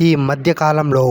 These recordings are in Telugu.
ఈ మధ్యకాలంలో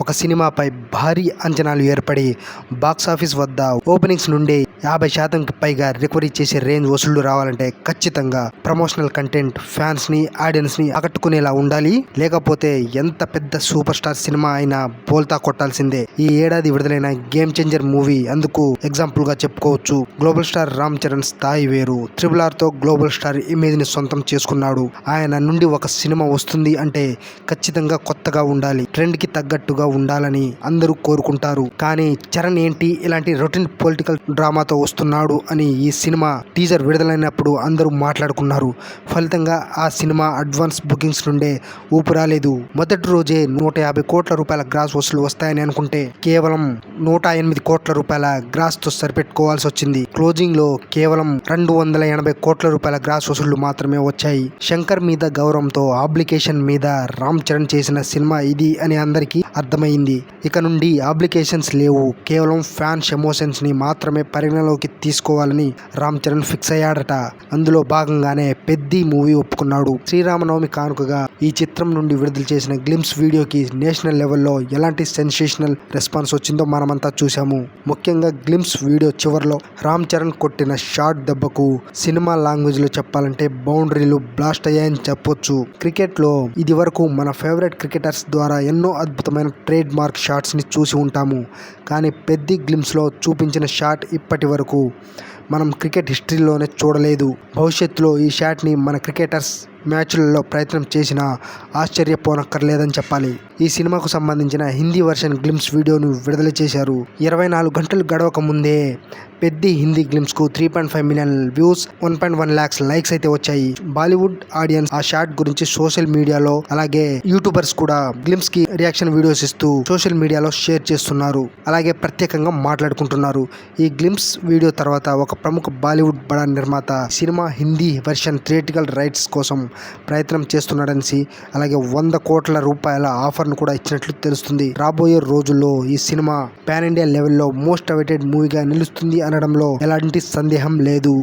ఒక సినిమాపై భారీ అంచనాలు ఏర్పడి బాక్సాఫీస్ వద్ద ఓపెనింగ్స్ నుండి యాభై శాతంకి పైగా రికవరీ చేసే రేంజ్ వసూళ్ళు రావాలంటే ఖచ్చితంగా ప్రమోషనల్ కంటెంట్ ఫ్యాన్స్ని ఆడియన్స్ని ఆకట్టుకునేలా ఉండాలి. లేకపోతే ఎంత పెద్ద సూపర్ స్టార్ సినిమా అయినా బోల్తా కొట్టాల్సిందే. ఈ ఏడాది విడుదలైన గేమ్ చేంజర్ మూవీ అందుకు ఎగ్జాంపుల్గా చెప్పుకోవచ్చు. గ్లోబల్ స్టార్ రామ్ చరణ్ స్థాయి వేరు. ట్రిపుల్ ఆర్తో గ్లోబల్ స్టార్ ఇమేజ్ని సొంతం చేసుకున్నాడు. ఆయన నుండి ఒక సినిమా వస్తుంది అంటే ఖచ్చితంగా కొత్తగా ఉండాలి. ట్రెండ్కి తగ్గట్టుగా ఉండాలని అందరూ కోరుకుంటారు. కానీ చరణ్ ఏంటి? ఇలాంటి రొటీన్ పొలిటికల్ డ్రామా సినిమాతో వస్తున్నాడు అని ఈ సినిమా టీజర్ విడుదలైనప్పుడు అందరూ మాట్లాడుకున్నారు. ఫలితంగా ఆ సినిమా అడ్వాన్స్ బుకింగ్స్ నుండే ఊపు రాలేదు మొదటి రోజే నూట యాభై కోట్ల రూపాయల గ్రాస్ వసూలు వస్తాయని అనుకుంటే కేవలం నూట ఎనిమిది కోట్ల రూపాయల గ్రాస్తో సరిపెట్టుకోవాల్సి వచ్చింది. క్లోజింగ్లో కేవలం రెండు వందల ఎనభై కోట్ల రూపాయల గ్రాస్ వసూళ్ళు మాత్రమే వచ్చాయి. శంకర్ మీద గౌరవంతో ఆబ్లికేషన్ మీద రామ్ చరణ్ చేసిన సినిమా ఇది అని అందరికీ అర్థమైంది. ఇక నుండి ఆబ్లికేషన్స్ లేవు. కేవలం ఫ్యాన్స్ ఎమోషన్స్ని మాత్రమే పరిగణలోకి తీసుకోవాలని రామ్ చరణ్ ఫిక్స్ అయ్యాడట. అందులో భాగంగానే పెద్ది మూవీ ఒప్పుకున్నాడు. శ్రీరామనవమి కానుకగా ఈ చిత్రం నుండి విడుదల చేసిన గ్లిమ్స్ వీడియోకి నేషనల్ లెవెల్లో ఎలాంటి సెన్సేషనల్ రెస్పాన్స్ వచ్చిందో మనమంతా చూసాము ముఖ్యంగా గ్లిమ్స్ వీడియో చివరిలో రామ్ చరణ్ కొట్టిన షార్ట్ దెబ్బకు సినిమా లాంగ్వేజ్లో చెప్పాలంటే బౌండరీలు బ్లాస్ట్ అయ్యాయని చెప్పొచ్చు. క్రికెట్లో ఇది వరకు మన ఫేవరెట్ క్రికెటర్స్ ద్వారా ఎన్నో అద్భుతమైన ట్రేడ్ మార్క్ షాట్స్ని చూసి ఉంటాము. కానీ పెద్ది గ్లిమ్స్లో చూపించిన షాట్ ఇప్పటి వరకు మనం క్రికెట్ హిస్టరీలోనే చూడలేదు. భవిష్యత్తులో ఈ షాట్ని మన క్రికెటర్స్ మ్యాచ్లలో ప్రయత్నం చేసినా ఆశ్చర్యపోనక్కర్లేదని చెప్పాలి. ఈ సినిమాకు సంబంధించిన హిందీ వర్షన్ గ్లిమ్స్ వీడియోను విడుదల చేశారు. ఇరవై నాలుగు గంటలు గడవక ముందే Peddi Hindi గ్లిమ్స్కు three point five million views one point one lakhs likes అయితే వచ్చాయి. బాలీవుడ్ ఆడియన్స్ ఆ షాట్ గురించి సోషల్ మీడియాలో అలాగే యూట్యూబర్స్ కూడా గ్లిమ్స్కి రియాక్షన్ వీడియోస్ ఇస్తూ సోషల్ మీడియాలో షేర్ చేస్తున్నారు. అలాగే ప్రత్యేకంగా మాట్లాడుకుంటున్నారు. ఈ గ్లిమ్స్ వీడియో తర్వాత ఒక ప్రముఖ బాలీవుడ్ బడా నిర్మాత cinema Hindi version theatrical rights కోసం ప్రయత్నం చేస్తున్నాడనేసి అలాగే వంద కోట్ల రూపాయల ఆఫర్ను కూడా ఇచ్చినట్లు తెలుస్తుంది. రాబోయే రోజుల్లో ఈ సినిమా పాన్ ఇండియా లెవెల్లో మోస్ట్ అవైటెడ్ మూవీగా నిలుస్తుంది అనడంలో ఎలాంటి సందేహం లేదు.